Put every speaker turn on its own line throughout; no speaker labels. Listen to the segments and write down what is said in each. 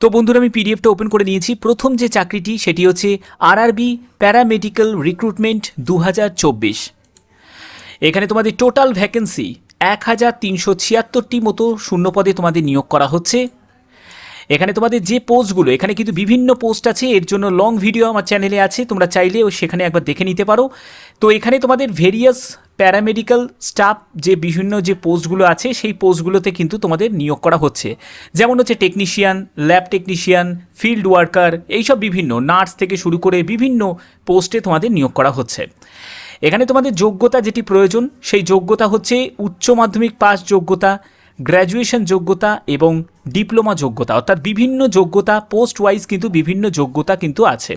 তো বন্ধুরা, আমি পিডিএফটা ওপেন করে নিয়েছি। প্রথম যে চাকরিটি, সেটি হচ্ছে আরআরবি প্যারামেডিক্যাল রিক্রুটমেন্ট দু হাজার চব্বিশ। এখানে তোমাদের টোটাল ভ্যাকেন্সি এক হাজার তিনশো ছিয়াত্তরটি মতো শূন্যপদে তোমাদের নিয়োগ করা হচ্ছে। এখানে তোমাদের যে পোস্টগুলো, এখানে কিন্তু বিভিন্ন পোস্ট আছে, এর জন্য লং ভিডিও আমার চ্যানেলে আছে, তোমরা চাইলে সেখানে একবার দেখে নিতে পারো। তো এখানে তোমাদের ভেরিয়াস প্যারামেডিক্যাল স্টাফ যে বিভিন্ন যে পোস্টগুলো আছে, সেই পোস্টগুলোতে কিন্তু তোমাদের নিয়োগ করা হচ্ছে। যেমন হচ্ছে technician lab technician field worker এইসব বিভিন্ন নার্স থেকে শুরু করে বিভিন্ন পোস্টে তোমাদের নিয়োগ করা হচ্ছে। এখানে তোমাদের যোগ্যতা যেটি প্রয়োজন, সেই যোগ্যতা হচ্ছে উচ্চ মাধ্যমিক পাস যোগ্যতা গ্র্যাজুয়েশন যোগ্যতা এবং ডিপ্লোমা যোগ্যতা, অর্থাৎ বিভিন্ন যোগ্যতা পোস্ট ওয়াইজ কিন্তু বিভিন্ন যোগ্যতা কিন্তু আছে।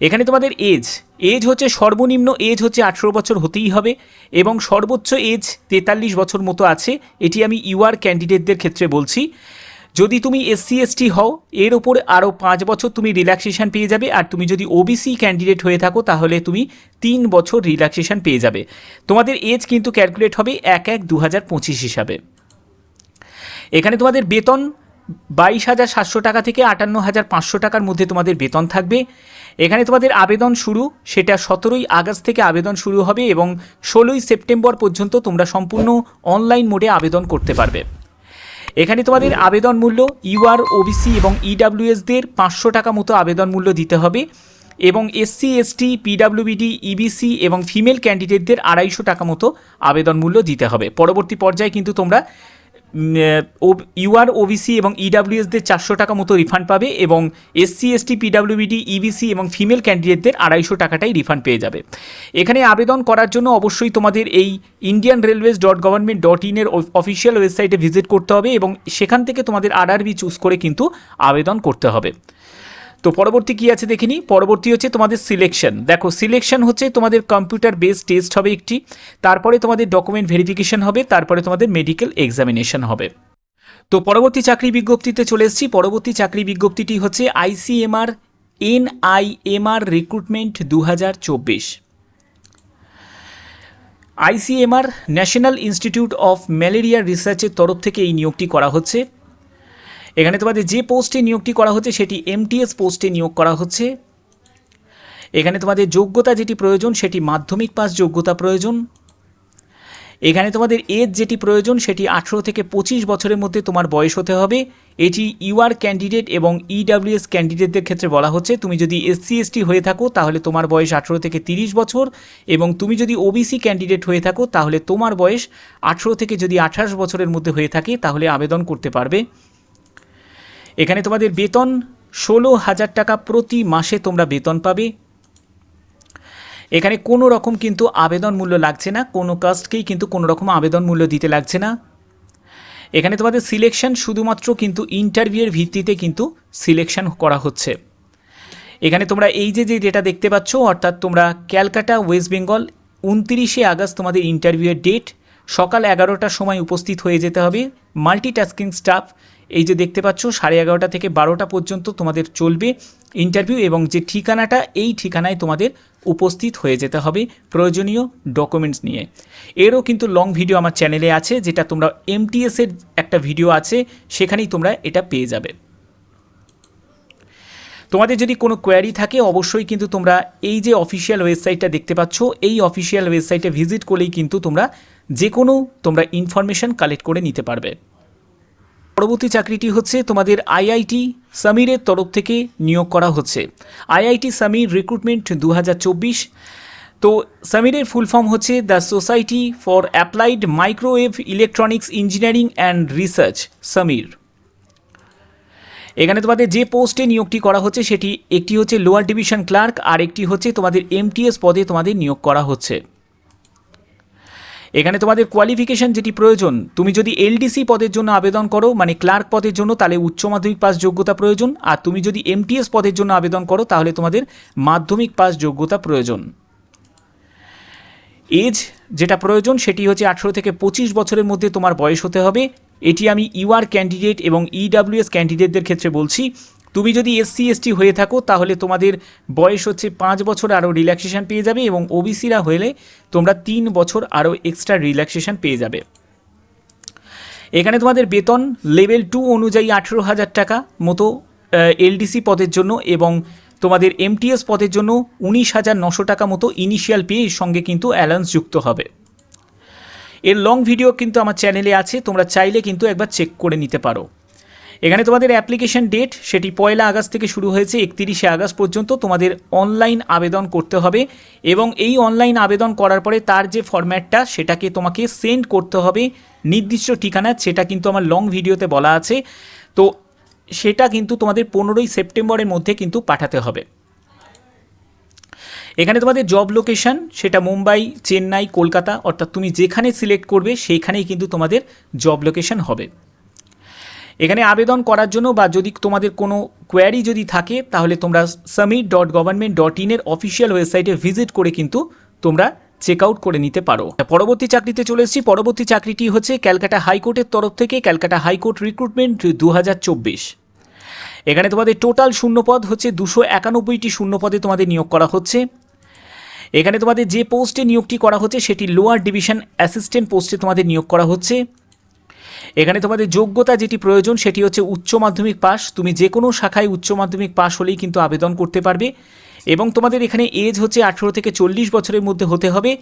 এখানে তোমাদের এজ এজ হচ্ছে সর্বনিম্ন এজ হচ্ছে আঠেরো বছর হতেই হবে এবং সর্বোচ্চ এজ তেতাল্লিশ বছর মতো আছে। এটি আমি ইউআর ক্যান্ডিডেটদের ক্ষেত্রে বলছি। যদি তুমি এসসি এসটি হও, এর ওপর আরও পাঁচ বছর তুমি রিল্যাক্সেশন পেয়ে যাবে। আর তুমি যদি ওবিসি ক্যান্ডিডেট হয়ে থাকো, তাহলে তুমি তিন বছর রিল্যাক্সেশন পেয়ে যাবে। তোমাদের এজ কিন্তু ক্যালকুলেট হবে এক এক দু হিসাবে। এখানে তোমাদের বেতন বাইশ হাজার সাতশো টাকা থেকে আটান্ন হাজার পাঁচশো টাকার মধ্যে তোমাদের বেতন থাকবে। এখানে তোমাদের আবেদন শুরু, সেটা সতেরোই আগস্ট থেকে আবেদন শুরু হবে এবং ষোলোই সেপ্টেম্বর পর্যন্ত তোমরা সম্পূর্ণ অনলাইন মোডে আবেদন করতে পারবে। এখানে তোমাদের আবেদন মূল্য ইউআর, ওবিসি এবং ইডাব্লিউএসদের পাঁচশো টাকা মতো আবেদন মূল্য দিতে হবে এবং এসসি, এসটি, পিডাব্লিউবিডি, ইবিসি এবং ফিমেল ক্যান্ডিডেটদের আড়াইশো টাকা মতো আবেদন মূল্য দিতে হবে। পরবর্তী পর্যায়ে কিন্তু তোমরা ইউআর ওবিসি এবং ইডাব্লিউএসদের চারশো টাকা মতো রিফান্ড পাবে এবং এসসি এসটি পিডাব্লিউবিডি ইবিসি এবং ফিমেল ক্যান্ডিডেটদের আড়াইশো টাকাটাই রিফান্ড পেয়ে যাবে। এখানে আবেদন করার জন্য অবশ্যই তোমাদের এই Indian railways dot government dot ইনের অফিসিয়াল ওয়েবসাইটে ভিজিট করতে হবে এবং সেখান থেকে তোমাদের আরআরবি চুজ করে কিন্তু আবেদন করতে হবে। তো পরবর্তী কী আছে দেখে নিই পরবর্তী হচ্ছে তোমাদের সিলেকশন দেখো সিলেকশন হচ্ছে তোমাদের কম্পিউটার বেস টেস্ট হবে একটি, তারপরে তোমাদের ডকুমেন্ট ভেরিফিকেশন হবে, তারপরে তোমাদের মেডিকেল এক্সামিনেশন হবে। তো পরবর্তী চাকরি বিজ্ঞপ্তিতে চলে এসেছি। পরবর্তী চাকরি বিজ্ঞপ্তিটি হচ্ছে আইসিএমআর এনআইএমআর রিক্রুটমেন্ট দু হাজার চব্বিশ। ICMR national institute of malaria রিসার্চের তরফ থেকে এই নিয়োগটি করা হচ্ছে। এখানে তোমাদের যে পোস্টে নিয়োগটি করা হচ্ছে সেটি এমটিএস পোস্টে নিয়োগ করা হচ্ছে। এখানে তোমাদের যোগ্যতা যেটি প্রয়োজন সেটি মাধ্যমিক পাস যোগ্যতা প্রয়োজন। এখানে তোমাদের এজ যেটি প্রয়োজন সেটি আঠেরো থেকে পঁচিশ বছরের মধ্যে তোমার বয়স হতে হবে। এটি ইউআর ক্যান্ডিডেট এবং ইডাব্লিউএস ক্যান্ডিডেটদের ক্ষেত্রে বলা হচ্ছে। তুমি যদি এসসি এসটি হয়ে থাকো তাহলে তোমার বয়স আঠেরো থেকে তিরিশ বছর এবং তুমি যদি ওবিসি ক্যান্ডিডেট হয়ে থাকো তাহলে তোমার বয়স আঠেরো থেকে যদি আঠাশ বছরের মধ্যে হয়ে থাকে তাহলে আবেদন করতে পারবে। এখানে তোমাদের বেতন ষোলো হাজার টাকা প্রতি মাসে তোমরা বেতন পাবে। এখানে কোনো রকম কিন্তু আবেদন মূল্য লাগছে না, কোনো কাস্টকেই কিন্তু কোনো রকম আবেদন মূল্য দিতে লাগছে না। এখানে তোমাদের সিলেকশন শুধুমাত্র কিন্তু ইন্টারভিউয়ের ভিত্তিতে কিন্তু সিলেকশন করা হচ্ছে। এখানে তোমরা এই যে যে ডেটা দেখতে পাচ্ছ, অর্থাৎ তোমরা ক্যালকাটা, ওয়েস্ট বেঙ্গল, উনতিরিশে আগস্ট তোমাদের ইন্টারভিউয়ের ডেট, সকাল এগারোটার সময় উপস্থিত হয়ে যেতে হবে। মাল্টিটাস্কিং স্টাফ এই যে দেখতে পাচ্ছ, সাড়ে এগারোটা থেকে বারোটা পর্যন্ত তোমাদের চলবে ইন্টারভিউ এবং যে ঠিকানাটা, এই ঠিকানায় তোমাদের উপস্থিত হয়ে যেতে হবে প্রয়োজনীয় ডকুমেন্টস নিয়ে। এরও কিন্তু লং ভিডিও আমার চ্যানেলে আছে, যেটা তোমরা এমটিএসের একটা ভিডিও আছে, সেখানেই তোমরা এটা পেয়ে যাবে। তোমাদের যদি কোনো কোয়ারি থাকে, অবশ্যই কিন্তু তোমরা এই যে অফিসিয়াল ওয়েবসাইটটা দেখতে পাচ্ছ, এই অফিসিয়াল ওয়েবসাইটে ভিজিট করলেই কিন্তু তোমরা যে কোনো তোমরা ইনফরমেশন কালেক্ট করে নিতে পারবে। পরবর্তী চাকরিটি হচ্ছে তোমাদের আইআইটি সামিরের তরফ থেকে নিয়োগ করা হচ্ছে। আইআইটি সামির রিক্রুটমেন্ট দু হাজার চব্বিশ। তো সামিরের ফুল ফর্ম হচ্ছে the society for applied microwave electronics engineering and research SAMEER. এখানে তোমাদের যে পোস্টে নিয়োগটি করা হচ্ছে, সেটি একটি হচ্ছে লোয়ার ডিভিশন ক্লার্ক আর একটি হচ্ছে তোমাদের এমটিএস পদে তোমাদের নিয়োগ করা হচ্ছে। এখানে তোমাদের কোয়ালিফিকেশন যেটি প্রয়োজন, তুমি যদি এলডিসি পদের জন্য আবেদন করো মানে ক্লার্ক পদের জন্য, তাহলে উচ্চ মাধ্যমিক পাস যোগ্যতা প্রয়োজন। আর তুমি যদি এমটিএস পদের জন্য আবেদন করো, তাহলে তোমাদের মাধ্যমিক পাস যোগ্যতা প্রয়োজন। এজ যেটা প্রয়োজন, সেটি হচ্ছে আঠেরো থেকে পঁচিশ বছরের মধ্যে তোমার বয়স হতে হবে। এটি আমি ইউআর ক্যান্ডিডেট এবং ইডাব্লিউএস ক্যান্ডিডেটদের ক্ষেত্রে বলছি। তুমি যদি এসসি এসটি হয়ে থাকো, তাহলে তোমাদের বয়স হচ্ছে পাঁচ বছর আরও রিল্যাক্সেশন পেয়ে যাবে এবং ওবিসিরা হলে তোমরা তিন বছর আরও এক্সট্রা রিল্যাক্সেশন পেয়ে যাবে। এখানে তোমাদের বেতন লেভেল টু অনুযায়ী আঠেরো হাজার টাকা মতো এলডিসি পদের জন্য এবং তোমাদের এমটিএস পদের জন্য উনিশ হাজার নশো টাকা মতো ইনিশিয়াল পে এর সঙ্গে কিন্তু অ্যালাউন্স যুক্ত হবে। এর লং ভিডিও কিন্তু আমার চ্যানেলে আছে, তোমরা চাইলে কিন্তু একবার চেক করে নিতে পারো। এখানে তোমাদের অ্যাপ্লিকেশন ডেট সেটি পয়লা আগস্ট থেকে শুরু হয়েছে, একতিরিশে আগস্ট পর্যন্ত তোমাদের অনলাইন আবেদন করতে হবে এবং এই অনলাইন আবেদন করার পরে তার যে ফরম্যাটটা সেটাকে তোমাকে সেন্ড করতে হবে নির্দিষ্ট ঠিকানা সেটা কিন্তু আমার লং ভিডিওতে বলা আছে। তো সেটা কিন্তু তোমাদের পনেরোই সেপ্টেম্বরের মধ্যে কিন্তু পাঠাতে হবে। এখানে তোমাদের জব লোকেশন সেটা মুম্বাই, চেন্নাই, কলকাতা, অর্থাৎ তুমি যেখানে সিলেক্ট করবে সেইখানেই কিন্তু তোমাদের জব লোকেশন হবে। এখানে আবেদন করার জন্য বা যদি তোমাদের কোনো কোয়ারি যদি থাকে, তাহলে তোমরা সামিট ডট গভর্নমেন্ট ডট ইনের অফিসিয়াল ওয়েবসাইটে ভিজিট করে কিন্তু তোমরা চেক আউট করে নিতে পারো। পরবর্তী চাকরিতে চলে এসেছি। পরবর্তী চাকরিটি হচ্ছে ক্যালকাটা হাইকোর্টের তরফ থেকে ক্যালকাটা হাইকোর্ট রিক্রুটমেন্ট দু হাজার চব্বিশ। এখানে তোমাদের টোটাল শূন্যপদ হচ্ছে দুশো একানব্বইটি শূন্যপদে তোমাদের নিয়োগ করা হচ্ছে। এখানে তোমাদের যে পোস্টে নিয়োগটি করা হচ্ছে, সেটি লোয়ার ডিভিশন অ্যাসিস্ট্যান্ট পোস্টে তোমাদের নিয়োগ করা হচ্ছে। এখানে তোমাদের যোগ্যতা যেটি প্রয়োজন সেটি হচ্ছে উচ্চ মাধ্যমিক পাস তুমি যে কোনো শাখায় উচ্চ মাধ্যমিক পাস হলেই কিন্তু আবেদন করতে পারবে। এবং তোমাদের এখানে এজ হচ্ছে আঠেরো থেকে চল্লিশ বছরের মধ্যে হতে হবে।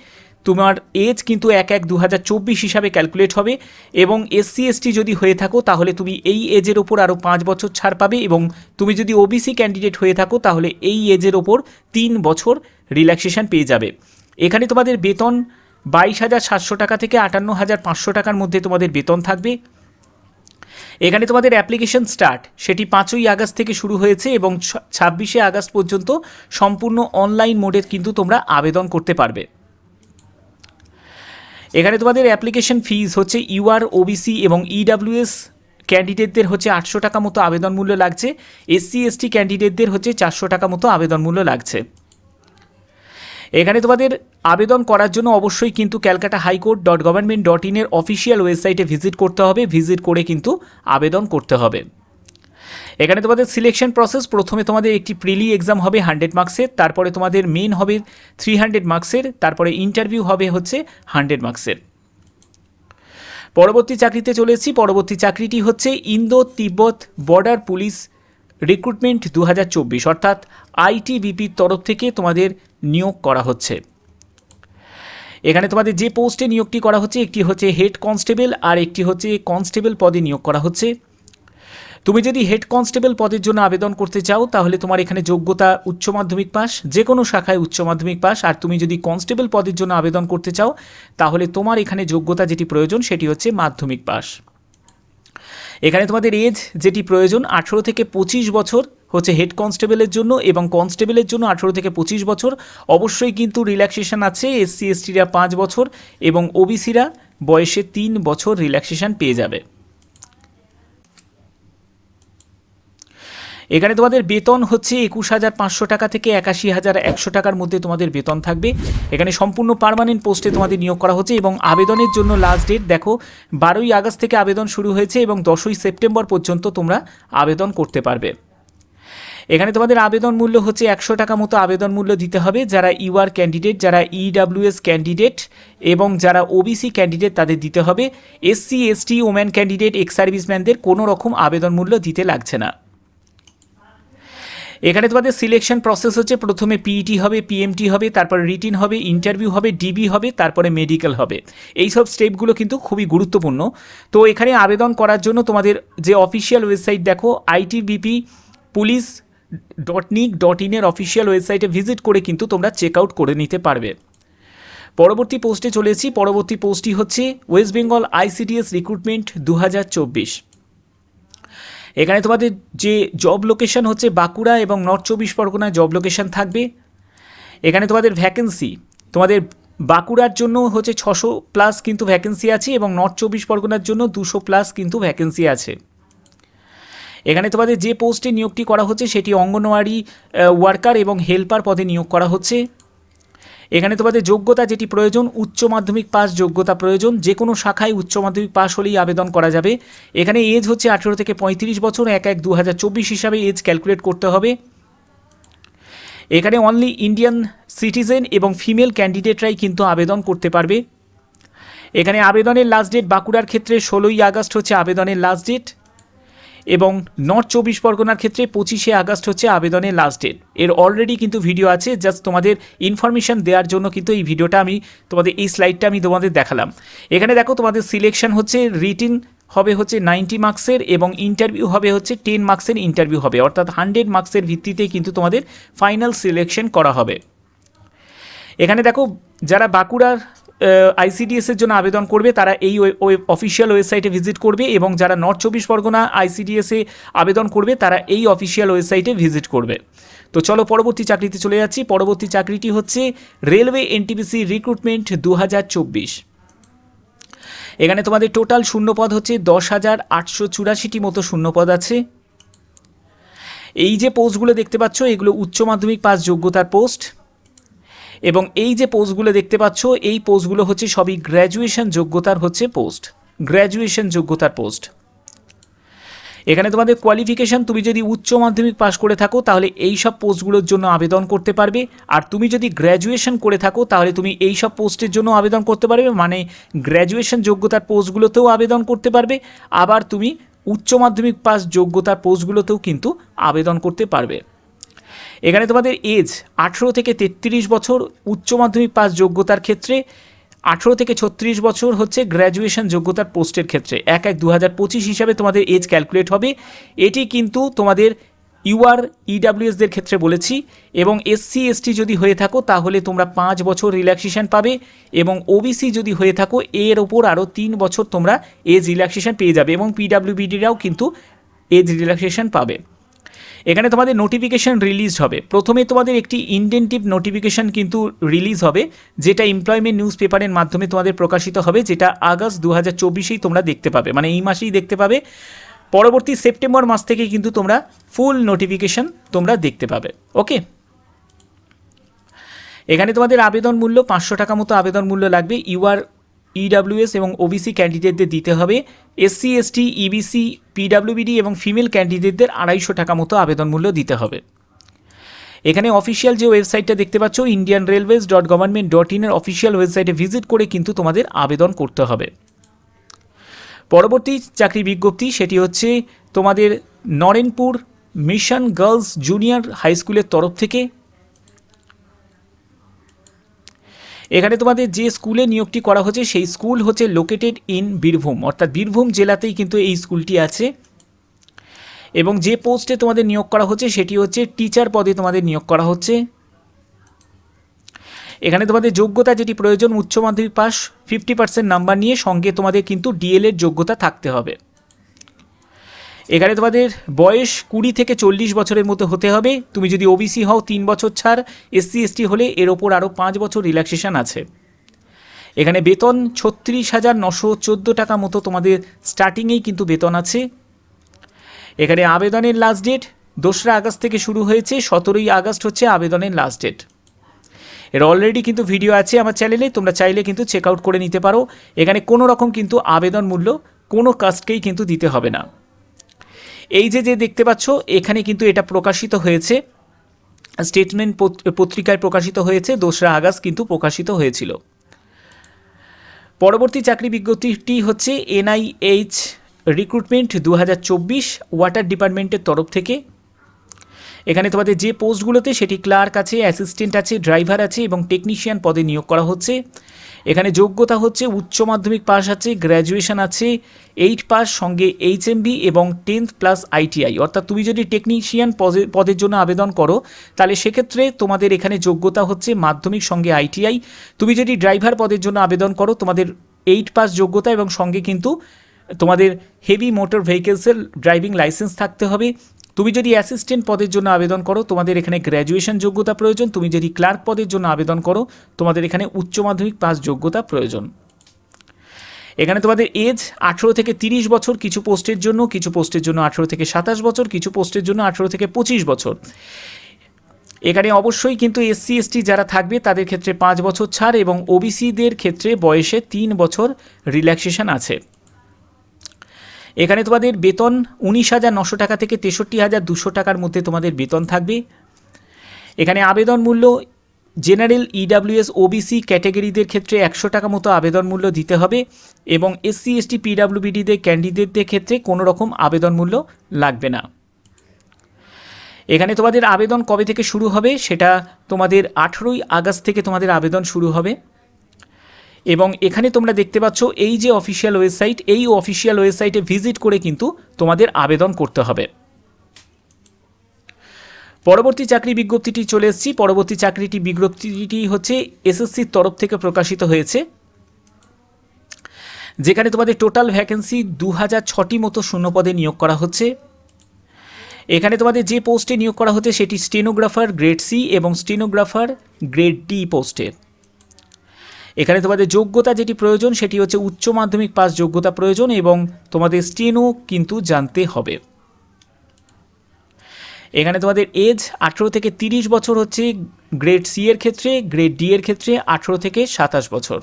তোমার এজ কিন্তু এক এক দু হিসাবে ক্যালকুলেট হবে। এবং এসসি এসটি যদি হয়ে থাকো, তাহলে তুমি এই এজের ওপর আরও পাঁচ বছর ছাড় পাবে। এবং তুমি যদি ওবিসি ক্যান্ডিডেট হয়ে থাকো, তাহলে এই এজের ওপর তিন বছর রিল্যাক্সেশন পেয়ে যাবে। এখানে তোমাদের বেতন বাইশ হাজার সাতশো টাকা থেকে আটান্ন হাজার পাঁচশো টাকার মধ্যে তোমাদের বেতন থাকবে। এখানে তোমাদের অ্যাপ্লিকেশন স্টার্ট। সেটি পাঁচই আগস্ট থেকে শুরু হয়েছে এবং ছাব্বিশে আগস্ট পর্যন্ত সম্পূর্ণ অনলাইন মোডে কিন্তু তোমরা আবেদন করতে পারবে। এখানে তোমাদের অ্যাপ্লিকেশন ফিজ হচ্ছে ইউআর ওবিসি এবং ইডাব্লিউএস ক্যান্ডিডেটদের হচ্ছে আটশো টাকা মতো আবেদন মূল্য লাগছে। এসসি এসটি ক্যান্ডিডেটদের হচ্ছে চারশো টাকা মতো আবেদন মূল্য লাগছে। এখানে তোমাদের আবেদন করার জন্য অবশ্যই কিন্তু Calcutta high court dot government dot ইনের অফিসিয়াল ওয়েবসাইটে ভিজিট করতে হবে, ভিজিট করে কিন্তু আবেদন করতে হবে। এখানে তোমাদের সিলেকশন প্রসেস, প্রথমে তোমাদের একটি প্রিলি এক্সাম হবে হান্ড্রেড মার্কসের, তারপরে তোমাদের মেন হবে থ্রি হান্ড্রেড মার্কসের, তারপরে ইন্টারভিউ হবে হচ্ছে হান্ড্রেড মার্কসের। পরবর্তী চাকরিতে চলে এসেছি, পরবর্তী চাকরিটি হচ্ছে Indo Tibet border police recruitment দু হাজার চব্বিশ, অর্থাৎ আইটিবিপির তরফ থেকে তোমাদের নিয়োগ করা হচ্ছে। এখানে তোমাদের যে পোস্টে নিয়োগটি করা হচ্ছে, একটি হচ্ছে হেড কনস্টেবল আর একটি হচ্ছে কনস্টেবল পদে নিয়োগ করা হচ্ছে। তুমি যদি হেড কনস্টেবল পদের জন্য আবেদন করতে চাও, তাহলে তোমার এখানে যোগ্যতা উচ্চ মাধ্যমিক পাস যে কোনো শাখায় উচ্চ মাধ্যমিক পাস। আর তুমি যদি কনস্টেবল পদের জন্য আবেদন করতে চাও, তাহলে তোমার এখানে যোগ্যতা যেটি প্রয়োজন, সেটি হচ্ছে মাধ্যমিক পাস। এখানে তোমাদের এজ যেটি প্রয়োজন, আঠেরো থেকে পঁচিশ বছর। হচ্ছে হেড কনস্টেবলের জন্য এবং কনস্টেবলের জন্য আঠেরো থেকে পঁচিশ বছর। অবশ্যই কিন্তু রিল্যাক্সেশন আছে এসসি এসটিরা পাঁচ বছর এবং ওবিসিরা বয়সে তিন বছর রিল্যাক্সেশন পেয়ে যাবে। এখানে তোমাদের বেতন হচ্ছে একুশ হাজার পাঁচশো টাকা থেকে একাশি হাজার একশো টাকার মধ্যে তোমাদের বেতন থাকবে। এখানে সম্পূর্ণ পারমানেন্ট পোস্টে তোমাদের নিয়োগ করা হচ্ছে এবং আবেদনের জন্য লাস্ট ডেট দেখো, বারোই আগস্ট থেকে আবেদন শুরু হয়েছে এবং দশই সেপ্টেম্বর পর্যন্ত তোমরা আবেদন করতে পারবে। এখানে তোমাদের আবেদন মূল্য হচ্ছে একশো টাকা মতো আবেদন মূল্য দিতে হবে যারা ইউআর ক্যান্ডিডেট যারা ইডাব্লিউএস ক্যান্ডিডেট এবং যারা ওবিসি ক্যান্ডিডেট তাদের দিতে হবে। SC ST woman candidate ex সার্ভিসম্যানদের কোনো রকম আবেদন মূল্য দিতে লাগছে না। এখানে তোমাদের সিলেকশন প্রসেস হচ্ছে, প্রথমে পিইটি হবে পিএমটি হবে, তারপরে রিটিন হবে ইন্টারভিউ হবে ডিবি হবে, তারপরে মেডিকেল হবে। এই সব স্টেপগুলো কিন্তু খুবই গুরুত্বপূর্ণ। তো এখানে আবেদন করার জন্য তোমাদের যে অফিসিয়াল ওয়েবসাইট দেখো ITBP police dot nic dot ইনের অফিসিয়াল ওয়েবসাইটে ভিজিট করে কিন্তু তোমরা চেক আউট করে নিতে পারবে। পরবর্তী পোস্টে চলে এসেছি। পরবর্তী পোস্টটি হচ্ছে ওয়েস্ট বেঙ্গল আইসিডিএস রিক্রুটমেন্ট দু হাজার চব্বিশ। এখানে তোমাদের যে জব লোকেশন হচ্ছে বাঁকুড়া এবং নর্থ চব্বিশ পরগনায় জব লোকেশন থাকবে। এখানে তোমাদের ভ্যাকেন্সি তোমাদের বাঁকুড়ার জন্য হচ্ছে ছশো প্লাস কিন্তু ভ্যাকেন্সি আছে এবং নর্থ চব্বিশ পরগনার জন্য দুশো প্লাস কিন্তু ভ্যাকেন্সি আছে। এখানে তোমাদের যে পোস্টে নিয়োগটি করা হচ্ছে, সেটি অঙ্গনওয়াড়ি ওয়ার্কার এবং হেল্পার পদে নিয়োগ করা হচ্ছে। এখানে তোমাদের যোগ্যতা যেটি প্রয়োজন, উচ্চ মাধ্যমিক পাস যোগ্যতা প্রয়োজন। যে কোনো শাখায় উচ্চ মাধ্যমিক পাস হলেই আবেদন করা যাবে। এখানে এজ হচ্ছে আঠেরো থেকে পঁয়ত্রিশ বছর, এক এক দু হিসাবে এজ ক্যালকুলেট করতে হবে। এখানে অনলি ইন্ডিয়ান সিটিজেন এবং ফিমেল ক্যান্ডিডেটরাই কিন্তু আবেদন করতে পারবে। এখানে আবেদনের লাস্ট ডেট বাঁকুড়ার ক্ষেত্রে ষোলোই আগস্ট হচ্ছে আবেদনের লাস্ট ডেট এবং নর্থ চব্বিশ পরগনার ক্ষেত্রে পঁচিশে আগস্ট হচ্ছে আবেদনের লাস্ট ডেট এর অলরেডি কিন্তু ভিডিও আছে জাস্ট তোমাদের ইনফরমেশন দেওয়ার জন্য কিন্তু এই ভিডিওটা আমি তোমাদের, এই স্লাইডটা আমি তোমাদের দেখালাম। এখানে দেখো তোমাদের সিলেকশন হচ্ছে রিটিন হবে হচ্ছে নাইনটি মার্কসের এবং ইন্টারভিউ হবে হচ্ছে টেন মার্কসের ইন্টারভিউ হবে। অর্থাৎ হান্ড্রেড মার্কসের ভিত্তিতে কিন্তু তোমাদের ফাইনাল সিলেকশন করা হবে। এখানে দেখো, যারা বাঁকুড়ার আইসিডিএস এর জন্য আবেদন করবে, তারা এই অফিসিয়াল ওয়েবসাইটে ভিজিট করবে এবং যারা নর্থ চব্বিশ পরগনা আইসিডিএস এ আবেদন করবে, তারা এই অফিসিয়াল ওয়েবসাইটে ভিজিট করবে। তো চলো পরবর্তী চাকরিতে চলে যাচ্ছি। পরবর্তী চাকরিটি হচ্ছে রেলওয়ে এনটিপিসি রিক্রুটমেন্ট দু হাজার চব্বিশ। এখানে তোমাদের টোটাল শূন্যপদ হচ্ছে দশ হাজার আটশো চুরাশিটি মতো শূন্যপদ আছে। এই যে পোস্টগুলো দেখতে পাচ্ছ, এগুলো উচ্চ মাধ্যমিক পাস যোগ্যতার পোস্ট এবং এই যে পোস্টগুলো দেখতে পাচ্ছ, এই পোস্টগুলো হচ্ছে সবই গ্র্যাজুয়েশন যোগ্যতার হচ্ছে পোস্ট। গ্র্যাজুয়েশন যোগ্যতার পোস্ট। এখানে তোমাদের কোয়ালিফিকেশন তুমি যদি উচ্চ মাধ্যমিক পাশ করে থাকো, তাহলে এই সব পোস্টগুলোর জন্য আবেদন করতে পারবে। আর তুমি যদি গ্র্যাজুয়েশন করে থাকো, তাহলে তুমি এই সব পোস্টের জন্য আবেদন করতে পারবে মানে গ্র্যাজুয়েশন যোগ্যতার পোস্টগুলোতেও আবেদন করতে পারবে। আবার তুমি উচ্চ মাধ্যমিক পাস যোগ্যতার পোস্টগুলোতেও কিন্তু আবেদন করতে পারবে। এখানে তোমাদের এজ আঠেরো থেকে তেত্রিশ বছর, উচ্চ মাধ্যমিক পাস যোগ্যতার ক্ষেত্রে আঠেরো থেকে ছত্রিশ বছর হচ্ছে গ্র্যাজুয়েশন যোগ্যতার পোস্টের ক্ষেত্রে। এক এক দু হাজার পঁচিশ হিসাবে তোমাদের এজ ক্যালকুলেট হবে। এটি কিন্তু তোমাদের ইউআর ইডাব্লিউএসদের ক্ষেত্রে বলেছি এবং এসসি এসটি যদি হয়ে থাকো তাহলে তোমরা পাঁচ বছর রিল্যাক্সেশন পাবে এবং ওবিসি যদি হয়ে থাকো এর ওপর আরও তিন বছর তোমরা এজ রিল্যাক্সেশন পেয়ে যাবে এবং পিডাব্লিউবিডিরাও কিন্তু এজ রিল্যাক্সেশন পাবে। এখানে তোমাদের নোটিফিকেশান রিলিজ হবে। প্রথমে তোমাদের একটি ইন্ডেন্টিভ নোটিফিকেশান কিন্তু রিলিজ হবে, যেটা এমপ্লয়মেন্ট নিউজ পেপারের মাধ্যমে তোমাদের প্রকাশিত হবে, যেটা আগস্ট দু হাজার চব্বিশেই তোমরা দেখতে পাবে। মানে এই মাসেই দেখতে পাবে। পরবর্তী সেপ্টেম্বর মাস থেকে কিন্তু তোমরা ফুল নোটিফিকেশান তোমরা দেখতে পাবে। ওকে? এখানে তোমাদের আবেদন মূল্য পাঁচশো টাকা মতো আবেদন মূল্য লাগবে। ইউআর ইডাব্লিউএস এবং ওবিসি ক্যান্ডিডেটদের দিতে হবে। এসসি এসটি ইবিসি পিডাব্লিউবিডি এবং ফিমেল ক্যান্ডিডেটদের আড়াইশো টাকা মতো আবেদন মূল্য দিতে হবে। এখানে অফিসিয়াল যে ওয়েবসাইটটা দেখতে পাচ্ছ Indian railways dot government dot ইনের অফিসিয়াল ওয়েবসাইটে ভিজিট করে কিন্তু তোমাদের আবেদন করতে হবে। পরবর্তী চাকরি বিজ্ঞপ্তি, সেটি হচ্ছে তোমাদের Narenpur mission girls junior high স্কুলের তরফ থেকে এখানে তোমাদের যে স্কুলে নিয়োগটি করা হচ্ছে, সেই স্কুল হচ্ছে লোকেটেড ইন বীরভূম। অর্থাৎ বীরভূম জেলাতেই কিন্তু এই স্কুলটি আছে। এবং যে পোস্টে তোমাদের নিয়োগ করা হচ্ছে, সেটি হচ্ছে টিচার পদে তোমাদের নিয়োগ করা হচ্ছে। এখানে তোমাদের যোগ্যতা যেটি প্রয়োজন, উচ্চ মাধ্যমিক পাস ফিফটি পার্সেন্ট নাম্বার নিয়ে সঙ্গে তোমাদের কিন্তু ডিএলএড যোগ্যতা থাকতে হবে। এখানে তোমাদের বয়স কুড়ি থেকে চল্লিশ বছরের মতো হতে হবে। তুমি যদি ওবিসি হও, তিন বছর ছাড়। এসসি এসটি হলে এর ওপর আরও পাঁচ বছর রিল্যাক্সেশন আছে। এখানে বেতন ছত্রিশ হাজার নশো চোদ্দ টাকা মতো তোমাদের স্টার্টিংয়েই কিন্তু বেতন আছে। এখানে আবেদনের লাস্ট ডেট দোসরা আগস্ট থেকে শুরু হয়েছে। সতেরোই আগস্ট হচ্ছে আবেদনের লাস্ট ডেট এর অলরেডি কিন্তু ভিডিও আছে আমার চ্যানেলে তোমরা চাইলে কিন্তু চেক আউট করে নিতে পারো। এখানে কোনো রকম কিন্তু আবেদন মূল্য কোনো কাস্টকেই কিন্তু দিতে হবে না। এই যে যে দেখতে পাচ্ছ, এখানে কিন্তু এটা প্রকাশিত হয়েছে। স্টেটমেন্ট পত্রিকায় প্রকাশিত হয়েছে, দোসরা আগস্ট কিন্তু প্রকাশিত হয়েছিল। পরবর্তী চাকরি বিজ্ঞপ্তিটি হচ্ছে এনআইএইচ রিক্রুটমেন্ট দু হাজার চব্বিশ ওয়াটার ডিপার্টমেন্টের তরফ থেকে। এখানে তোমাদের যে পোস্টগুলোতে, সেটি ক্লার্ক আছে, অ্যাসিস্ট্যান্ট আছে, ড্রাইভার আছে এবং টেকনিশিয়ান পদে নিয়োগ করা হচ্ছে। এখানে যোগ্যতা হচ্ছে উচ্চ মাধ্যমিক পাস আছে গ্র্যাজুয়েশন আছে এইট পাস সঙ্গে এইচএমবি এবং টেন্থ প্লাস আইটিআই অর্থাৎ তুমি যদি টেকনিশিয়ান পদের জন্য আবেদন করো, তাহলে সেক্ষেত্রে তোমাদের এখানে যোগ্যতা হচ্ছে মাধ্যমিক সঙ্গে আইটিআই তুমি যদি ড্রাইভার পদের জন্য আবেদন করো, তোমাদের এইট পাস যোগ্যতা এবং সঙ্গে কিন্তু তোমাদের হেভি মোটর ভেহিকেলসের ড্রাইভিং লাইসেন্স থাকতে হবে। তুমি যদি অ্যাসিস্ট্যান্ট পদের জন্য আবেদন করো, তোমাদের এখানে গ্র্যাজুয়েশন যোগ্যতা প্রয়োজন। তুমি যদি ক্লার্ক পদের জন্য আবেদন করো, তোমাদের এখানে উচ্চ মাধ্যমিক পাস যোগ্যতা প্রয়োজন। এখানে তোমাদের এজ আঠেরো থেকে তিরিশ বছর, কিছু পোস্টের জন্য, কিছু পোস্টের জন্য আঠেরো থেকে সাতাশ বছর, কিছু পোস্টের জন্য আঠেরো থেকে পঁচিশ বছর। এখানে অবশ্যই কিন্তু এসসি এসটি যারা থাকবে, তাদের ক্ষেত্রে পাঁচ বছর ছাড় এবং ওবিসিদের ক্ষেত্রে বয়সে তিন বছর রিল্যাক্সেশন আছে। এখানে তোমাদের বেতন উনিশ হাজার নশো টাকা থেকে তেষট্টি হাজার দুশো টাকার মধ্যে তোমাদের বেতন থাকবে। এখানে আবেদন মূল্য জেনারেল ইডাব্লিউএস ওবিসি ক্যাটাগরিদের ক্ষেত্রে একশো টাকা মতো আবেদন মূল্য দিতে হবে এবং এসসি এসটি পিডাব্লিউবিডিদের ক্যান্ডিডেটদের ক্ষেত্রে কোনো রকম আবেদন মূল্য লাগবে না। এখানে তোমাদের আবেদন কবে থেকে শুরু হবে সেটা তোমাদের আঠেরোই আগস্ট থেকে তোমাদের আবেদন শুরু হবে। এবং এখানে তোমরা দেখতে পাচ্ছ এই যে অফিসিয়াল ওয়েবসাইট এই অফিসিয়াল ওয়েবসাইটে ভিজিট করে কিন্তু তোমাদের আবেদন করতে হবে। পরবর্তী চাকরি বিজ্ঞপ্তিটি চলে এসেছি। পরবর্তী চাকরিটি বিজ্ঞপ্তিটি হচ্ছে এসএসসির তরফ থেকে প্রকাশিত হয়েছে। যেখানে তোমাদের টোটাল ভ্যাকেন্সি দু হাজার ছটি মতো শূন্যপদে নিয়োগ করা হচ্ছে। এখানে তোমাদের যে পোস্টে নিয়োগ করা হচ্ছে সেটি স্টেনোগ্রাফার গ্রেড সি এবং স্টেনোগ্রাফার গ্রেড ডি পোস্টে এখানে তোমাদের যোগ্যতা যেটি প্রয়োজন, সেটি হচ্ছে উচ্চ মাধ্যমিক পাস যোগ্যতা প্রয়োজন এবং তোমাদের স্টেনও কিন্তু জানতে হবে। এখানে তোমাদের এজ আঠেরো থেকে তিরিশ বছর হচ্ছে, গ্রেড সি এর ক্ষেত্রে, গ্রেড ডি এর ক্ষেত্রে আঠেরো থেকে সাতাশ বছর।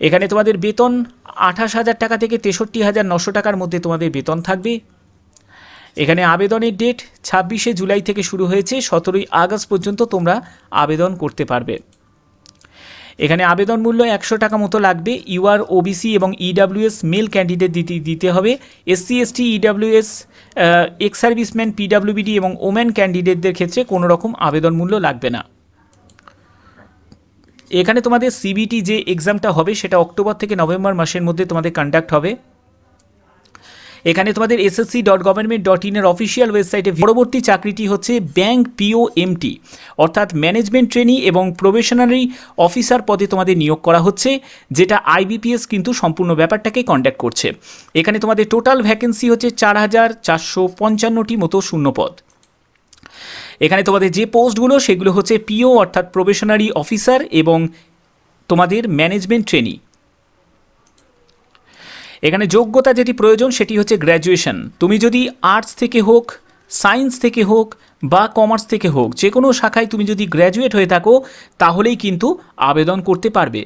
এখানে তোমাদের বেতন আঠাশ হাজার টাকা থেকে তেষট্টি হাজার নশো টাকার মধ্যে তোমাদের বেতন থাকবে। এখানে আবেদনের ডেট ছাব্বিশে জুলাই থেকে শুরু হয়েছে, সতেরোই আগস্ট পর্যন্ত তোমরা আবেদন করতে পারবে। এখানে আবেদন মূল্য একশো টাকা মতো লাগবে। ইউআর ওবিসি এবং ইডাব্লিউএস মেল ক্যান্ডিডেট দিতে দিতে হবে। SC, ST EWS ex serviceman PWBD এবং ওমেন ক্যান্ডিডেটদের ক্ষেত্রে কোনো রকম আবেদন মূল্য লাগবে না। এখানে তোমাদের সিবিটি যে এক্সামটা হবে, সেটা অক্টোবর থেকে নভেম্বর মাসের মধ্যে তোমাদের কন্ডাক্ট হবে। এখানে তোমাদের এসএসসি ডট গভর্নমেন্ট ডট ইনের অফিসিয়াল ওয়েবসাইটে পরবর্তী চাকরিটি হচ্ছে ব্যাংক পিও এমটি অর্থাৎ ম্যানেজমেন্ট ট্রেনি এবং প্রবেশনারি অফিসার পদে তোমাদের নিয়োগ করা হচ্ছে, যেটা আইবিপিএস কিন্তু সম্পূর্ণ ব্যাপারটাকে কন্ডাক্ট করছে। এখানে তোমাদের টোটাল ভ্যাকেন্সি হচ্ছে চার হাজার চারশো পঞ্চান্নটি মতো শূন্যপদ এখানে তোমাদের যে পোস্টগুলো, সেগুলো হচ্ছে পিও অর্থাৎ প্রবেশনারি অফিসার এবং তোমাদের ম্যানেজমেন্ট ট্রেনি এখানে যোগ্যতা যেটি প্রয়োজন সেটি হচ্ছে গ্র্যাজুয়েশন তুমি যদি আর্টস থেকে হোক সায়েন্স থেকে হোক বা কমার্স থেকে হোক, যে কোনো শাখায় তুমি যদি গ্র্যাজুয়েট হয়ে থাকো, তাহলেই কিন্তু আবেদন করতে পারবে।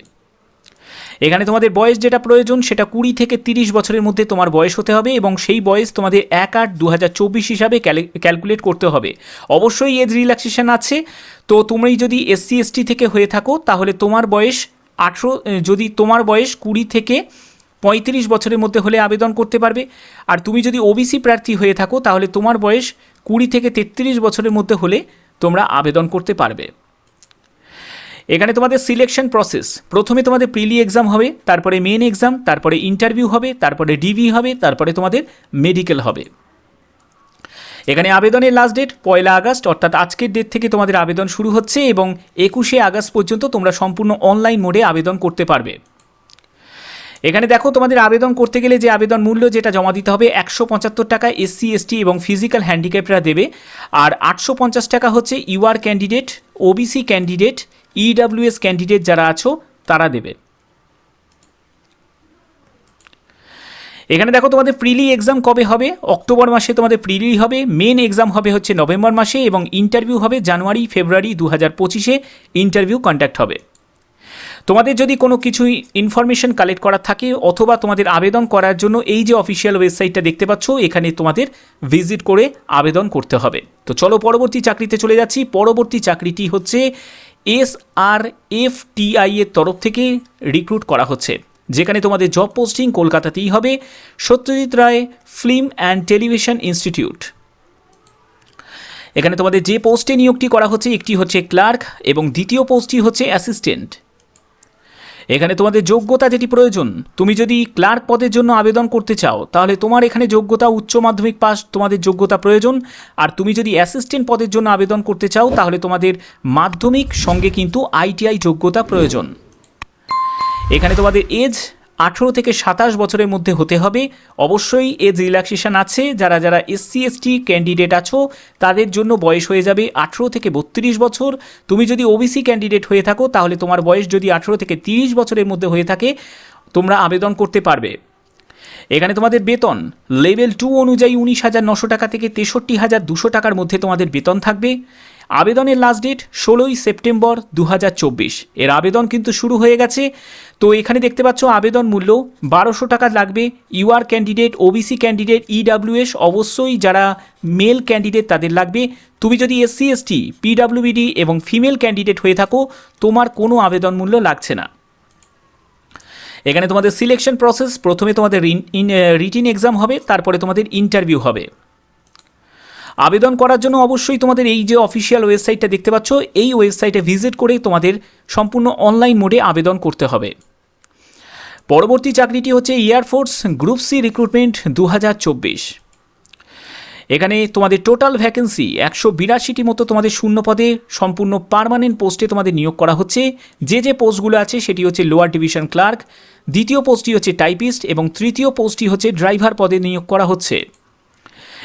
এখানে তোমাদের বয়স যেটা প্রয়োজন, সেটা কুড়ি থেকে তিরিশ বছরের মধ্যে তোমার বয়স হতে হবে এবং সেই বয়স তোমাদের এক আট দু হিসাবে ক্যালকুলেট করতে হবে। অবশ্যই এজ রিল্যাক্সেশন আছে। তো তুমি যদি এসসি এসটি থেকে হয়ে থাকো, তাহলে তোমার বয়স আঠেরো, যদি তোমার বয়স কুড়ি থেকে পঁয়ত্রিশ বছরের মধ্যে হলে আবেদন করতে পারবে। আর তুমি যদি ওবিসি প্রার্থী হয়ে থাকো, তাহলে তোমার বয়স কুড়ি থেকে তেত্রিশ বছরের মধ্যে হলে তোমরা আবেদন করতে পারবে। এখানে তোমাদের সিলেকশন প্রসেস প্রথমে তোমাদের প্রিলি এক্সাম হবে, তারপরে মেন এক্সাম তারপরে ইন্টারভিউ হবে, তারপরে ডিভি হবে, তারপরে তোমাদের মেডিকেল হবে। এখানে আবেদনের লাস্ট ডেট পয়লা আগস্ট, অর্থাৎ আজকের ডেট থেকে তোমাদের আবেদন শুরু হচ্ছে এবং একুশে আগস্ট পর্যন্ত তোমরা সম্পূর্ণ অনলাইন মোডে আবেদন করতে পারবে। এখানে দেখো, তোমাদের আবেদন করতে গেলে যে আবেদন মূল্য যেটা জমা দিতে হবে, একশো পঁচাত্তর টাকা এসসি এসটি এবং ফিজিক্যাল হ্যান্ডিক্যাপরা দেবে। আর আটশো পঞ্চাশ টাকা হচ্ছে UR candidate OBC candidate EWS candidate যারা আছো, তারা দেবে। এখানে দেখো, তোমাদের প্রিলি এক্সাম কবে হবে? অক্টোবর মাসে তোমাদের প্রিলি হবে মেন এক্সাম হবে হচ্ছে নভেম্বর মাসে এবং ইন্টারভিউ হবে জানুয়ারি, ফেব্রুয়ারি দু হাজার পঁচিশে। ইন্টারভিউ কন্ডাক্ট হবে। তোমাদের যদি কোনো কিছুই ইনফরমেশন কালেক্ট করার থাকে অথবা তোমাদের আবেদন করার জন্য এই যে অফিসিয়াল ওয়েবসাইটটা দেখতে পাচ্ছ, এখানে তোমাদের ভিজিট করে আবেদন করতে হবে। তো চলো পরবর্তী চাকরিতে চলে যাচ্ছি। পরবর্তী চাকরিটি হচ্ছে এস আর এফ টিআই এর তরফ থেকে রিক্রুট করা হচ্ছে, যেখানে তোমাদের জব পোস্টিং কলকাতাতেই হবে। Satyajit Ray film and television institute এখানে তোমাদের যে পোস্টে নিয়োগটি করা হচ্ছে, একটি হচ্ছে ক্লার্ক এবং দ্বিতীয় পোস্টটি হচ্ছে অ্যাসিস্ট্যান্ট এখানে তোমাদের যোগ্যতা যেটি প্রয়োজন, তুমি যদি ক্লার্ক পদের জন্য আবেদন করতে চাও, তাহলে তোমার এখানে যোগ্যতা, উচ্চ মাধ্যমিক পাস, তোমাদের যোগ্যতা প্রয়োজন। আর তুমি যদি অ্যাসিস্ট্যান্ট পদের জন্য আবেদন করতে চাও, তাহলে তোমাদের মাধ্যমিক সঙ্গে কিন্তু আইটিআই যোগ্যতা প্রয়োজন। এখানে তোমাদের এজ আঠেরো থেকে সাতাশ বছরের মধ্যে হতে হবে। অবশ্যই এজ রিল্যাক্সেশন আছে। যারা যারা এসসি এসটি ক্যান্ডিডেট আছো, তাদের জন্য বয়স হয়ে যাবে আঠেরো থেকে বত্রিশ বছর। তুমি যদি ওবিসি ক্যান্ডিডেট হয়ে থাকো, তাহলে তোমার বয়স যদি আঠেরো থেকে তিরিশ বছরের মধ্যে হয়ে থাকে, তোমরা আবেদন করতে পারবে। এখানে তোমাদের বেতন। লেভেল টু অনুযায়ী উনিশ হাজার নশো টাকা থেকে তেষট্টি হাজার দুশো টাকার মধ্যে তোমাদের বেতন থাকবে। আবেদনের লাস্ট ডেট ষোলোই সেপ্টেম্বর দু হাজার চব্বিশ। এর আবেদন কিন্তু শুরু হয়ে গেছে। তো এখানে দেখতে পাচ্ছ, আবেদন মূল্য বারোশো টাকা লাগবে। UR candidate OBC candidate EWS অবশ্যই যারা মেল ক্যান্ডিডেট তাদের লাগবে। তুমি যদি এসসি এসটি পিডাব্লিউবিডি এবং ফিমেল ক্যান্ডিডেট হয়ে থাকো, তোমার কোনো আবেদন মূল্য লাগছে না। এখানে তোমাদের সিলেকশন প্রসেস প্রথমে তোমাদের রিটিন এক্সাম হবে, তারপরে তোমাদের ইন্টারভিউ হবে। আবেদন করার জন্য অবশ্যই তোমাদের এই যে অফিসিয়াল ওয়েবসাইটটা দেখতে পাচ্ছ, এই ওয়েবসাইটে ভিজিট করে তোমাদের সম্পূর্ণ অনলাইন মোডে আবেদন করতে হবে। পরবর্তী চাকরিটি হচ্ছে এয়ারফোর্স গ্রুপ সি রিক্রুটমেন্ট দু হাজার চব্বিশ। এখানে তোমাদের টোটাল ভ্যাকেন্সি একশো বিরাশিটি মতো তোমাদের শূন্য পদে সম্পূর্ণ পার্মানেন্ট পোস্টে তোমাদের নিয়োগ করা হচ্ছে। যে যে পোস্টগুলো আছে সেটি হচ্ছে লোয়ার ডিভিশন ক্লার্ক দ্বিতীয় পোস্টটি হচ্ছে টাইপিস্ট এবং তৃতীয় পোস্টটি হচ্ছে ড্রাইভার পদে নিয়োগ করা হচ্ছে।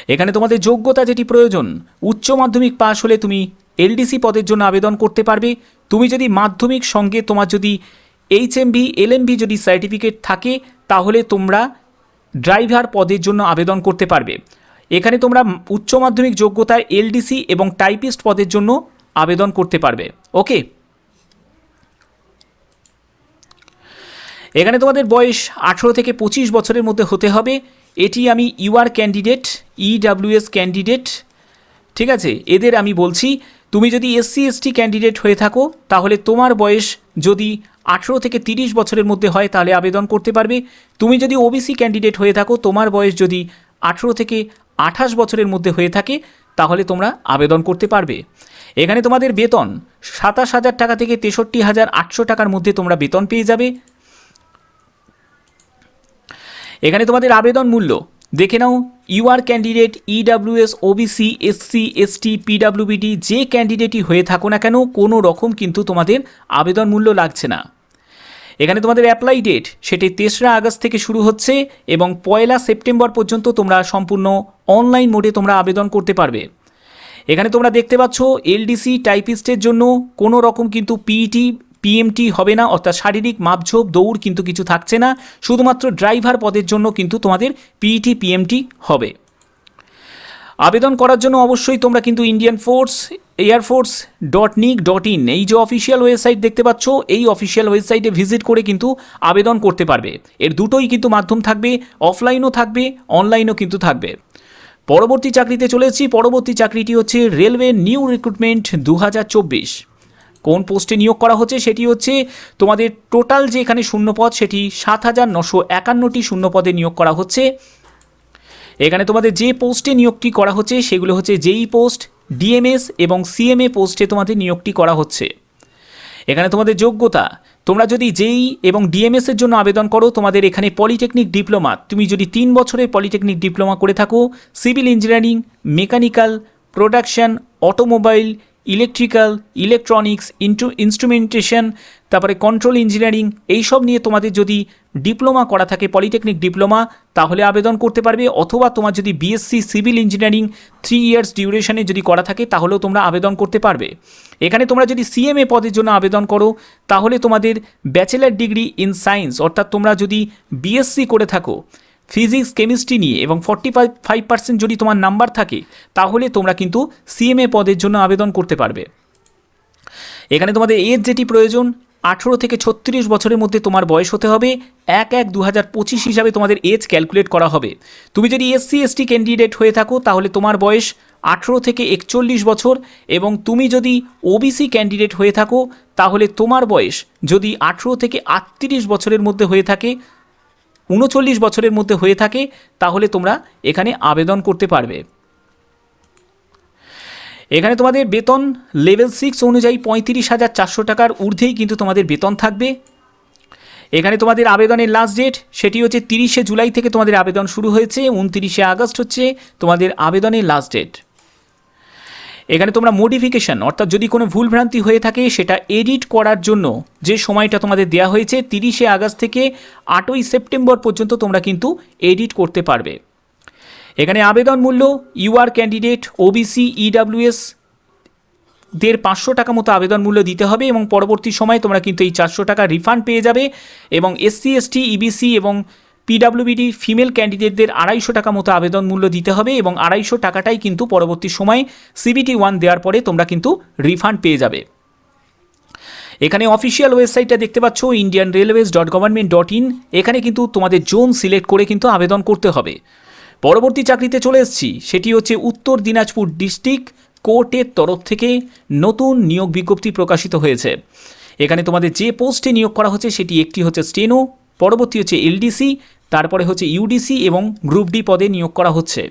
এখানে তোমাদের যোগ্যতা যেটি প্রয়োজন, উচ্চ মাধ্যমিক পাশ হলে তুমি এলডিসি পদের জন্য আবেদন করতে পারবে। তুমি যদি মাধ্যমিক সঙ্গে তোমার যদি এইচ এমভি এলএমভি যদি সার্টিফিকেট থাকে, তাহলে তোমরা ড্রাইভার পদের জন্য আবেদন করতে পারবে। এখানে তোমরা উচ্চ মাধ্যমিক যোগ্যতায় এলডিসি এবং টাইপিস্ট পদের জন্য আবেদন করতে পারবে। ওকে? এখানে তোমাদের বয়স আঠেরো থেকে পঁচিশ বছরের মধ্যে হতে হবে। এটি আমি ইউআর ক্যান্ডিডেট ইডাব্লিউএস ক্যান্ডিডেট ঠিক আছে? এদের আমি বলছি, তুমি যদি এসসি এসটি ক্যান্ডিডেট হয়ে থাকো, তাহলে তোমার বয়স যদি আঠেরো থেকে তিরিশ বছরের মধ্যে হয়, তাহলে আবেদন করতে পারবে। তুমি যদি ওবিসি ক্যান্ডিডেট হয়ে থাকো, তোমার বয়স যদি আঠেরো থেকে আঠাশ বছরের মধ্যে হয়ে থাকে, তাহলে তোমরা আবেদন করতে পারবে। এখানে তোমাদের বেতন, সাতাশ হাজার টাকা থেকে তেষট্টি হাজার আটশো টাকার মধ্যে তোমরা বেতন পেয়ে যাবে। এখানে তোমাদের আবেদন মূল্য দেখে নাও UR candidate EWS OBC SC ST PWBD যে ক্যান্ডিডেটই হয়ে থাকো না কেন, কোনো রকম কিন্তু তোমাদের আবেদন মূল্য লাগছে না। এখানে তোমাদের অ্যাপ্লাই ডেট সেটি তেসরা আগস্ট থেকে শুরু হচ্ছে এবং পয়লা সেপ্টেম্বর পর্যন্ত তোমরা সম্পূর্ণ অনলাইন মোডে তোমরা আবেদন করতে পারবে। এখানে তোমরা দেখতে পাচ্ছ এলডিসি টাইপিস্টের জন্য কোনো রকম কিন্তু পিইটি পিএমটি হবে না, অর্থাৎ শারীরিক মাপঝোপ, দৌড় কিন্তু কিছু থাকছে না, শুধুমাত্র ড্রাইভার পদের জন্য কিন্তু তোমাদের পিইটি পিএমটি হবে। আবেদন করার জন্য অবশ্যই তোমরা কিন্তু Indian force air force dot nic dot in এই যে অফিসিয়াল ওয়েবসাইট দেখতে পাচ্ছ, এই অফিসিয়াল ওয়েবসাইটে ভিজিট করে কিন্তু আবেদন করতে পারবে। এর দুটোই কিন্তু মাধ্যম থাকবে অফলাইনও থাকবে অনলাইনও কিন্তু থাকবে। পরবর্তী চাকরিতে চলেছি পরবর্তী চাকরিটি হচ্ছে রেলওয়ে নিউ রিক্রুটমেন্ট দু হাজার চব্বিশ। কোন পোস্টে নিয়োগ করা হচ্ছে সেটি হচ্ছে তোমাদের টোটাল যে এখানে শূন্যপদ, সেটি সাত হাজার নশো একান্নটি শূন্যপদে নিয়োগ করা হচ্ছে। এখানে তোমাদের যে পোস্টে নিয়োগটি করা হচ্ছে, সেগুলো হচ্ছে জেই পোস্ট, ডিএমএস এবং সিএমএ পোস্টে তোমাদের নিয়োগটি করা হচ্ছে। এখানে তোমাদের যোগ্যতা, তোমরা যদি জেই এবং ডিএমএস এর জন্য আবেদন করো, তোমাদের এখানে পলিটেকনিক ডিপ্লোমা, তুমি যদি তিন বছরের পলিটেকনিক ডিপ্লোমা করে থাকো, civil engineering, mechanical, production, automobile electrical electronics into instrumentation তারপরে কন্ট্রোল ইঞ্জিনিয়ারিং এইসব নিয়ে তোমাদের যদি ডিপ্লোমা করা থাকে পলিটেকনিক ডিপ্লোমা তাহলে আবেদন করতে পারবে। অথবা তোমার যদি BSc civil engineering three years ডিউরেশনে যদি করা থাকে, তাহলেও তোমরা আবেদন করতে পারবে। এখানে তোমরা যদি সিএমএ পদের জন্য আবেদন করো, তাহলে তোমাদের ব্যাচেলার ডিগ্রি ইন সায়েন্স অর্থাৎ তোমরা যদি বিএসসি করে থাকো ফিজিক্স কেমিস্ট্রি নিয়ে এবং ফর্টি ফাইভ ফাইভ পার্সেন্ট যদি তোমার নাম্বার থাকে, তাহলে তোমরা কিন্তু সিএমএ পদের জন্য আবেদন করতে পারবে। এখানে তোমাদের এজ যেটি প্রয়োজন, আঠেরো থেকে ছত্রিশ বছরের মধ্যে তোমার বয়স হতে হবে। এক এক দু হাজার পঁচিশ হিসাবে তোমাদের এজ ক্যালকুলেট করা হবে। তুমি যদি এসসি এসটি ক্যান্ডিডেট হয়ে থাকো, তাহলে তোমার বয়স আঠেরো থেকে একচল্লিশ বছর এবং তুমি যদি ওবিসি ক্যান্ডিডেট হয়ে থাকো, তাহলে তোমার বয়স যদি আঠেরো থেকে আটত্রিশ বছরের মধ্যে হয়ে থাকে উনচল্লিশ বছরের মধ্যে হয়ে থাকে, তাহলে তোমরা এখানে আবেদন করতে পারবে। এখানে তোমাদের বেতন লেভেল সিক্স অনুযায়ী পঁয়ত্রিশ হাজার চারশো টাকার ঊর্ধ্বেই কিন্তু তোমাদের বেতন থাকবে। এখানে তোমাদের আবেদনের লাস্ট ডেট সেটি হচ্ছে তিরিশে জুলাই থেকে তোমাদের আবেদন শুরু হয়েছে, উনতিরিশে আগস্ট হচ্ছে তোমাদের আবেদনের লাস্ট ডেট এখানে তোমরা মডিফিকেশন অর্থাৎ যদি কোনো ভুলভ্রান্তি হয়ে থাকে, সেটা এডিট করার জন্য যে সময়টা তোমাদের দেওয়া হয়েছে, তিরিশে আগস্ট থেকে আটই সেপ্টেম্বর পর্যন্ত তোমরা কিন্তু এডিট করতে পারবে। এখানে আবেদন মূল্য ইউআর ক্যান্ডিডেট ওবিসি ইডাব্লিউএস দের পাঁচশো টাকা মতো আবেদন মূল্য দিতে হবে এবং পরবর্তী সময়ে তোমরা কিন্তু এই চারশো টাকা রিফান্ড পেয়ে যাবে এবং এসসি এসটি ইবিসি এবং পিডাব্লিউবিডি ফিমেল ক্যান্ডিডেটদের আড়াইশো টাকা মতো আবেদন মূল্য দিতে হবে এবং আড়াইশো টাকাটাই কিন্তু পরবর্তী সময়ে সিবিটি ওয়ান দেওয়ার পরে তোমরা কিন্তু রিফান্ড পেয়ে যাবে। এখানে অফিসিয়াল ওয়েবসাইটটা দেখতে পাচ্ছ Indian railways dot government dot in এখানে কিন্তু তোমাদের জোন সিলেক্ট করে কিন্তু আবেদন করতে হবে। পরবর্তী চাকরিতে চলে এসেছি, সেটি হচ্ছে উত্তর দিনাজপুর ডিস্ট্রিক্ট কোর্টের তরফ থেকে নতুন নিয়োগ বিজ্ঞপ্তি প্রকাশিত হয়েছে। এখানে তোমাদের যে পোস্টে নিয়োগ করা হচ্ছে, সেটি একটি হচ্ছে স্টেনো পরবর্তী হচ্ছে এলডিসি তারপরে হচ্ছে ইউডিসি এবং গ্রুপ ডি পদে নিয়োগ করা হচ্ছে।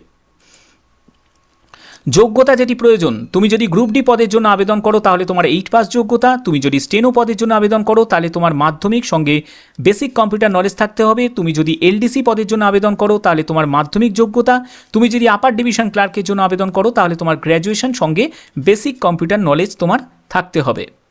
যোগ্যতা যেটি প্রয়োজন, তুমি যদি গ্রুপ ডি পদের জন্য আবেদন করো, তাহলে তোমার এইট পাস যোগ্যতা। তুমি যদি স্টেনো পদের জন্য আবেদন করো, তাহলে তোমার মাধ্যমিক সঙ্গে বেসিক কম্পিউটার নলেজ থাকতে হবে। তুমি যদি এলডিসি পদের জন্য আবেদন করো, তাহলে তোমার মাধ্যমিক যোগ্যতা। তুমি যদি আপার ডিভিশন ক্লার্কের জন্য আবেদন করো, তাহলে তোমার গ্র্যাজুয়েশন সঙ্গে বেসিক কম্পিউটার নলেজ তোমার থাকতে হবে।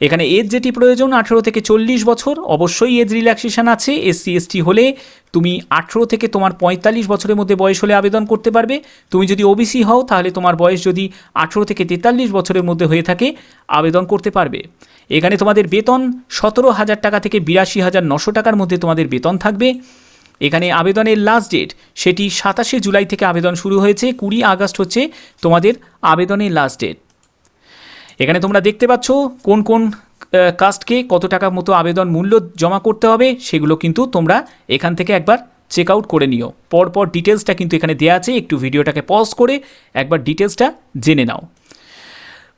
এখানে এজ যেটি প্রয়োজন, আঠেরো থেকে চল্লিশ বছর। অবশ্যই এজ রিল্যাক্সেশন আছে। এসসি এসটি হলে তুমি আঠেরো থেকে তোমার পঁয়তাল্লিশ বছরের মধ্যে বয়স হলে আবেদন করতে পারবে। তুমি যদি ওবিসি হও, তাহলে তোমার বয়স যদি আঠেরো থেকে তেতাল্লিশ বছরের মধ্যে হয়ে থাকে, আবেদন করতে পারবে। এখানে তোমাদের বেতন সতেরো হাজার টাকা থেকে বিরাশি হাজার নশো টাকার মধ্যে তোমাদের বেতন থাকবে। এখানে আবেদনের লাস্ট ডেট সেটি সাতাশে জুলাই থেকে আবেদন শুরু হয়েছে। কুড়ি আগস্ট হচ্ছে তোমাদের আবেদনের লাস্ট ডেট এখানে তোমরা দেখতে পাচ্ছ কোন কোন কাস্টকে কত টাকা মতো আবেদন মূল্য জমা করতে হবে, সেগুলো কিন্তু তোমরা এখান থেকে একবার চেক আউট করে নিও। পরপর ডিটেলসটা কিন্তু এখানে দেওয়া আছে, একটু ভিডিওটাকে পজ করে একবার ডিটেলসটা জেনে নাও।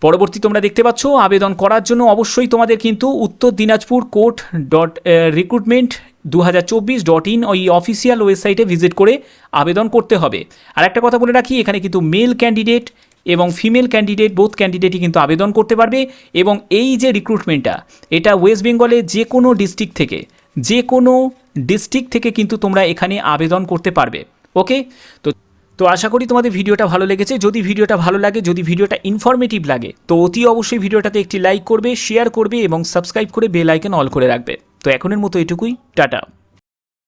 পরবর্তী তোমরা দেখতে পাচ্ছ, আবেদন করার জন্য অবশ্যই তোমাদের কিন্তু Uttar Dinajpur court dot recruitment দু হাজার চব্বিশ ডট ইন ওই অফিসিয়াল ওয়েবসাইটে ভিজিট করে আবেদন করতে হবে। আর একটা কথা বলে রাখি, এখানে কিন্তু মেল ক্যান্ডিডেট এবং ফিমেল ক্যান্ডিডেট বোথ ক্যান্ডিডেটই কিন্তু আবেদন করতে পারবে এবং এই যে রিক্রুটমেন্টটা এটা ওয়েস্ট বেঙ্গলে যে কোনো ডিস্ট্রিক্ট থেকে, যে কোনো ডিস্ট্রিক্ট থেকে কিন্তু তোমরা এখানে আবেদন করতে পারবে ওকে তো তো আশা করি তোমাদের ভিডিওটা ভালো লেগেছে। যদি ভিডিওটা ভালো লাগে, যদি ভিডিওটা ইনফরমেটিভ লাগে, তো অতি অবশ্যই ভিডিওটাতে একটি লাইক করবে শেয়ার করবে এবং সাবস্ক্রাইব করে বেল আইকন অল করে রাখবে। তো এখনের মতো এটুকুই, টাটা।